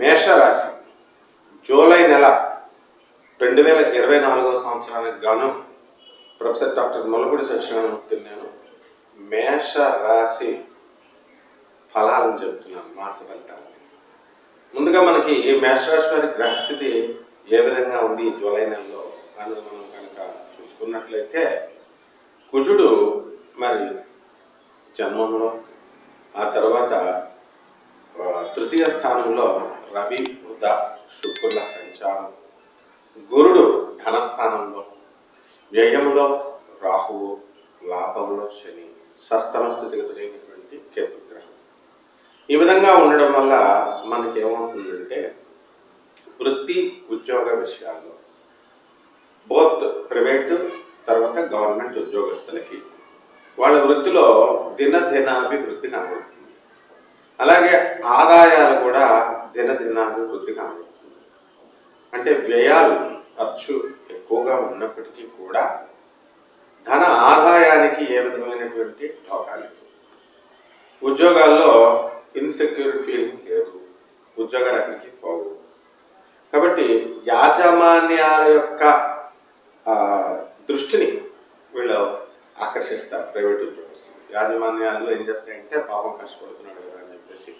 మేషరాశి. జూలై నెల రెండు వేల ఇరవై నాలుగో సంవత్సరానికి గాను ప్రొఫెసర్ డాక్టర్ ముల్లపూడి సత్యనారాయణ నేను మేష రాశి ఫలాలను చెబుతున్నాను మాస ఫలితాలని. ముందుగా మనకి మేషరాశి వారి గ్రహస్థితి ఏ విధంగా ఉంది జూలై నెలలో అన్నది మనం కనుక చూసుకున్నట్లయితే కుజుడు మరి జన్మంలో ఆ తర్వాత తృతీయ స్థానంలో రవి బుధ శుక్రుల సంచారం. గురుడు ధనస్థానంలో వ్యయంలో రాహువు లాభంలో శని సస్తమ స్థితిగతుడైనటువంటి కేతు ఈ విధంగా ఉండడం వల్ల మనకి ఏమవుతుందంటే వృత్తి ఉద్యోగ విషయాల్లో బోత్ ప్రైవేటు తర్వాత గవర్నమెంట్ ఉద్యోగస్తులకి వాళ్ళ వృత్తిలో దినదినాభివృద్ధి కనబడుతుంది. అలాగే ఆదాయాలు కూడా దినదినాభివృద్ధి కనబడుతుంది అంటే వ్యయాలు ఖర్చు ఎక్కువగా ఉన్నప్పటికీ కూడా ధన ఆదాయానికి ఏ విధమైనటువంటి ఢోకాలు ఉద్యోగాల్లో ఇన్సెక్యూర్ ఫీలింగ్ లేదు. ఉద్యోగ రకానికి పోవు. కాబట్టి యాజమాన్యాల యొక్క దృష్టిని వీళ్ళు ఆకర్షిస్తారు ప్రైవేట్ ఉద్యోగస్తులు. యాజమాన్యాలు ఏం చేస్తాయంటే పాపం కష్టపడుతున్నాడు కదా అని చెప్పేసి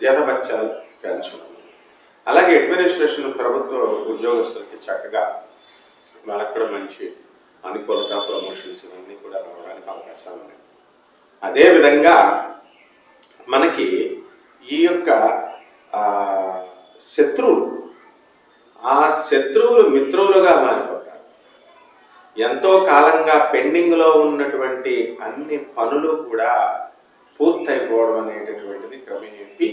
జీతభత్యాలు పెంచడం. అలాగే అడ్మినిస్ట్రేషన్ ప్రభుత్వ ఉద్యోగస్తులకి చక్కగా వాళ్ళకి కూడా మంచి అనుకూలత ప్రమోషన్స్ ఇవన్నీ కూడా రావడానికి అవకాశాలు ఉన్నాయి. అదేవిధంగా మనకి ఈ యొక్క శత్రువులు ఆ శత్రువులు మిత్రులుగా మారిపోతారు. ఎంతో కాలంగా పెండింగ్లో ఉన్నటువంటి అన్ని పనులు కూడా పూర్తయిపోవడం అనేటటువంటిది క్రమేపీ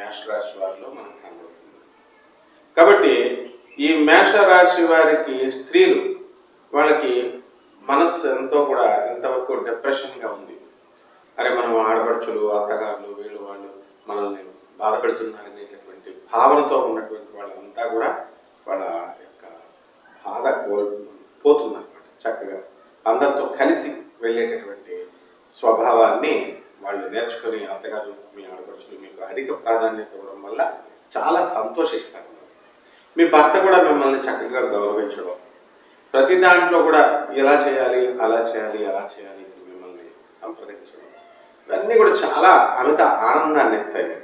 మేషరాశి వారిలో మనకు కనబడుతుంది కాబట్టి ఈ మేషరాశి వారికి స్త్రీలు వాళ్ళకి మనస్సు ఎంతో కూడా ఇంతవరకు డిప్రెషన్గా ఉంది. అరే మనం ఆడపడుచులు అత్తగారులు వీళ్ళు వాళ్ళు మనల్ని బాధపెడుతున్నారనేటటువంటి అనేటటువంటి భావనతో ఉన్నటువంటి వాళ్ళంతా కూడా వాళ్ళ యొక్క బాధ కోల్ పోతుందన్నమాట. చక్కగా అందరితో కలిసి వెళ్ళేటటువంటి స్వభావాన్ని వాళ్ళు నేర్చుకుని అత్తగారు అధిక ప్రాధాన్యత ఇవ్వడం వల్ల చాలా సంతోషిస్తారు. మీ భర్త కూడా మిమ్మల్ని చక్కగా గౌరవించడం. ప్రతి దాంట్లో కూడా ఎలా చేయాలి అలా చేయాలి అలా చేయాలి మిమ్మల్ని సంప్రదించడం. ఇవన్నీ కూడా చాలా అమిత ఆనందాన్ని ఇస్తాయి.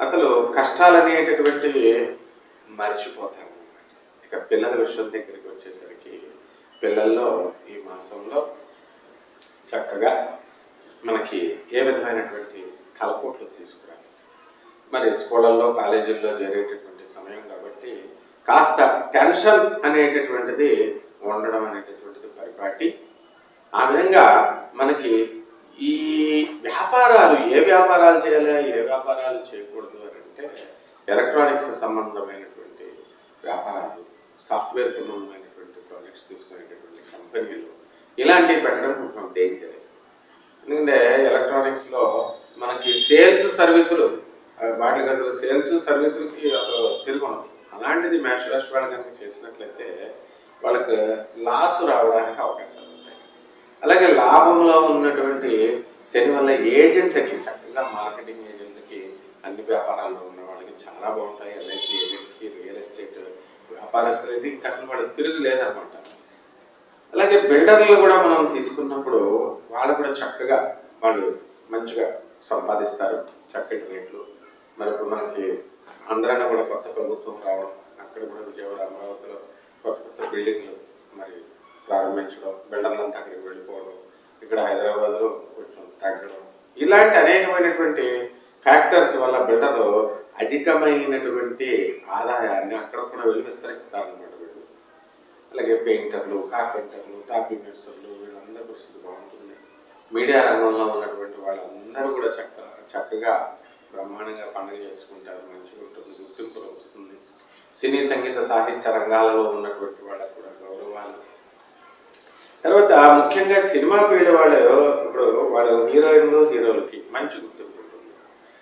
అసలు కష్టాలు అనేటటువంటివి మర్చిపోతారు ఇక పిల్లల విషయం దగ్గరికి వచ్చేసరికి పిల్లల్లో ఈ మాసంలో చక్కగా మనకి ఏ విధమైనటువంటి తలపోట్లు తీసుకురా మరి స్కూళ్ళల్లో కాలేజీల్లో జరిగేటటువంటి సమయం కాబట్టి కాస్త టెన్షన్ అనేటటువంటిది ఉండడం అనేటటువంటిది పరిపాటి. ఆ విధంగా మనకి ఈ వ్యాపారాలు ఏ వ్యాపారాలు చేయాలి ఏ వ్యాపారాలు చేయకూడదు అని అంటే ఎలక్ట్రానిక్స్ సంబంధమైనటువంటి వ్యాపారాలు సాఫ్ట్వేర్ సంబంధమైనటువంటి ప్రాజెక్ట్స్ తీసుకునేటటువంటి కంపెనీలు ఇలాంటివి పెట్టడం కొంచెం డేంజర్ ఎందుకంటే ఎలక్ట్రానిక్స్లో మనకి సేల్స్ సర్వీసులు వాటికి అసలు సేల్స్ సర్వీసులకి అసలు తిరిగి అలాంటిది మ్యాచ్ రాష్ట్ర వాళ్ళు కనుక చేసినట్లయితే వాళ్ళకి లాస్ రావడానికి అవకాశాలు ఉంటాయి. అలాగే లాభంలో ఉన్నటువంటి శని వల్ల ఏజెంట్లకి చక్కగా మార్కెటింగ్ ఏజెంట్లకి అన్ని వ్యాపారాల్లో ఉన్న వాళ్ళకి చాలా బాగుంటాయి. ఎల్ఐసి ఏజెంట్స్కి రియల్ ఎస్టేట్ వ్యాపారస్తులు ఇంకా అసలు వాళ్ళు తిరిగి లేదనమాట అలాగే బిల్డర్లు కూడా మనం తీసుకున్నప్పుడు వాళ్ళు కూడా చక్కగా వాళ్ళు మంచిగా సంపాదిస్తారు. చక్కటి రేట్లు మరి ఇప్పుడు మనకి ఆంధ్రాన కూడా కొత్త ప్రభుత్వం రావడం అక్కడ కూడా విజయవాడ అమరావతిలో కొత్త కొత్త బిల్డింగ్లు మరి ప్రారంభించడం బిల్డర్లంతా అక్కడికి వెళ్ళిపోవడం ఇక్కడ హైదరాబాద్లో కొంచెం తగ్గడం ఇలాంటి అనేకమైనటువంటి ఫ్యాక్టర్స్ వల్ల బిల్డర్లు అధికమైనటువంటి ఆదాయాన్ని అక్కడ కూడా వెళ్ళి విస్తరిస్తారనమాట వీళ్ళు. అలాగే పెయింటర్లు కార్పెంటర్లు టాపీ మేస్టర్లు వీళ్ళందరి పరిస్థితి బాగుంటుంది మీడియా రంగంలో ఉన్నటువంటి వాళ్ళందరూ కూడా చక్క చక్కగా బ్రహ్మాండంగా పండుగ చేసుకుంటారు మంచిగా ఉంటుంది గుర్తింపు వస్తుంది సినీ సంగీత సాహిత్య రంగాలలో ఉన్నటువంటి వాళ్ళకు కూడా గౌరవాలు. తర్వాత ముఖ్యంగా సినిమా ఫీల్డ్ వాళ్ళు ఇప్పుడు వాళ్ళు హీరోయిన్లు హీరోలకి మంచి గుర్తింపు ఉంటుంది.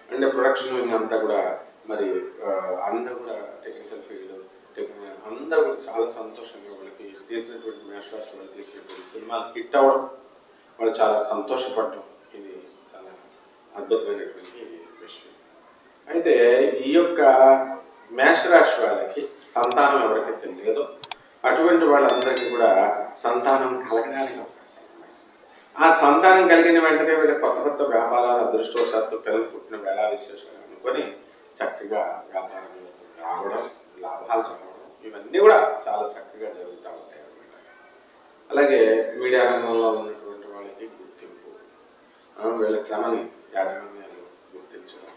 అంటే ప్రొడక్షన్ అంతా కూడా మరి అందరూ కూడా టెక్నికల్ ఫీల్డ్ టెక్నికల్ అందరూ కూడా చాలా సంతోషంగా వాళ్ళకి తీసినటువంటి మేషరాశి వాళ్ళు తీసినటువంటి సినిమాలు హిట్ అవ్వడం వాళ్ళు చాలా సంతోషపడడం ఇది అద్భుతమైనటువంటి విషయం. అయితే ఈ యొక్క మేషరాశి వాళ్ళకి సంతానం ఎవరికైతే లేదో అటువంటి వాళ్ళందరికీ కూడా సంతానం కలగడానికి అవకాశం ఆ సంతానం కలిగిన వెంటనే వీళ్ళ కొత్త కొత్త వ్యాపారాల అదృష్టవశాత్తు పిల్లలు పుట్టిన వేళ విశేషాలు అనుకొని చక్కగా వ్యాపారంలో రావడం లాభాలు రావడం ఇవన్నీ కూడా చాలా చక్కగా జరుగుతూ ఉంటాయి అనమాట అలాగే మీడియా రంగంలో ఉన్నటువంటి వాళ్ళకి గుర్తింపు వీళ్ళ శ్రమని యాజమాన్యాలు గుర్తించడం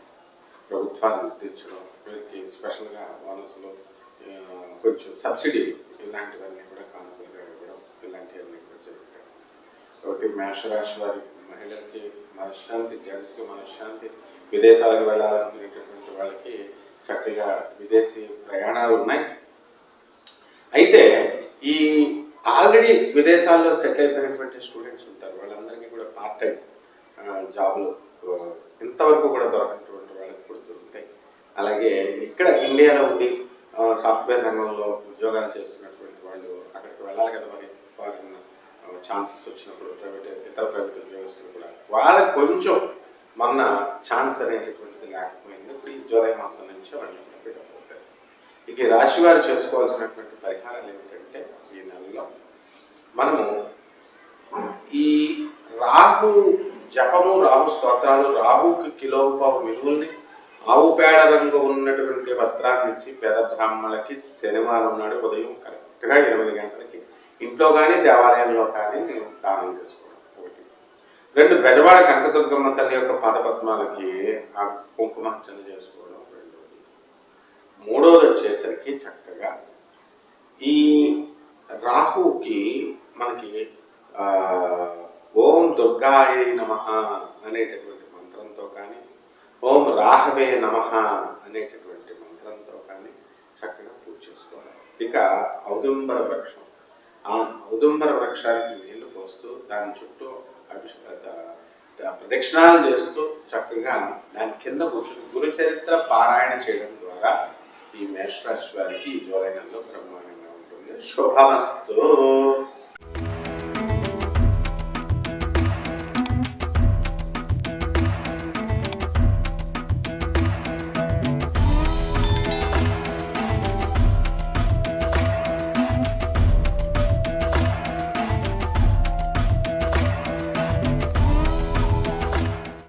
ప్రభుత్వాలు గుర్తించడం వీరికి స్పెషల్గా బోనస్లు కొంచెం సబ్సిడీ ఇలాంటివన్నీ కూడా కానుకలుగా ఇవ్వడం ఇలాంటివన్నీ కూడా జరుగుతాయి. కాబట్టి మేషరాశి వారి మహిళలకి మనశ్శాంతి జెంట్స్కి మనశ్శాంతి విదేశాలకు వెళ్ళాలనుకునేటటువంటి వాళ్ళకి చక్కగా విదేశీ ప్రయాణాలు ఉన్నాయి. అయితే ఈ ఆల్రెడీ విదేశాల్లో సెటిల్ అయిపోయినటువంటి స్టూడెంట్స్ ఉంటారు. వాళ్ళందరికీ కూడా పార్ట్ టైం జాబ్లు ఇంతవరకు కూడా దొరకనటువంటి వాళ్ళకి కూడా దొరుకుతాయి. అలాగే ఇక్కడ ఇండియాలో ఉండి సాఫ్ట్వేర్ రంగంలో ఉద్యోగాలు చేస్తున్నటువంటి వాళ్ళు అక్కడికి వెళ్ళాలి కదా మరి ఫారిన్ ఛాన్సెస్ వచ్చినప్పుడు ప్రైవేట్ ఇతర ప్రైవేట్ ఉద్యోగస్తులు కూడా. వాళ్ళకి కొంచెం మొన్న ఛాన్స్ అనేటటువంటిది లేకపోయింది. ఇప్పుడు ఈ జూలై మాసం నుంచి వాళ్ళు పికప్ అవుతారు. ఇక రాశి వారు చేసుకోవాల్సినటువంటి పరిహారాలు ఏమిటంటే ఈ నెలలో మనము ఈ రాహు జపము రాహు స్తోత్రాలు రాహుకి కిలో పావు ఆవు పేడ రంగు ఉన్నటువంటి వస్త్రాన్ని ఇచ్చి పేద బ్రాహ్మణులకి శనివారం నాడు ఉదయం కరెక్ట్గా ఎనిమిది గంటలకి ఇంట్లో కానీ దేవాలయంలో కానీ దానం చేసుకోవడం ఒకటి. రెండు బెజవాడ కనకదుర్గమ్మ తల్లి యొక్క పాదపద్మాలకి ఆ కుంకుమార్చన చేసుకోవడం రెండోది. మూడోది వచ్చేసరికి చక్కగా ఈ రాహుకి మనకి ఓం దుర్గాయే నమ అనేటటువంటి మంత్రంతో కానీ ఓం రాహవే నమ అనేటటువంటి మంత్రంతో కానీ చక్కగా పూజ చేసుకోవాలి. ఇక ఔదుంబర వృక్షం. ఆ ఔదుంబర వృక్షానికి నీళ్ళు పోస్తూ దాని చుట్టూ అభిషేక ప్రదక్షిణాలు చేస్తూ చక్కగా దాని కింద కూర్చుని గురు చరిత్ర పారాయణ చేయడం ద్వారా ఈ మేషరాశి వారికి ఈ జూలై బ్రహ్మాండంగా ఉంటుంది. శుభమస్తు.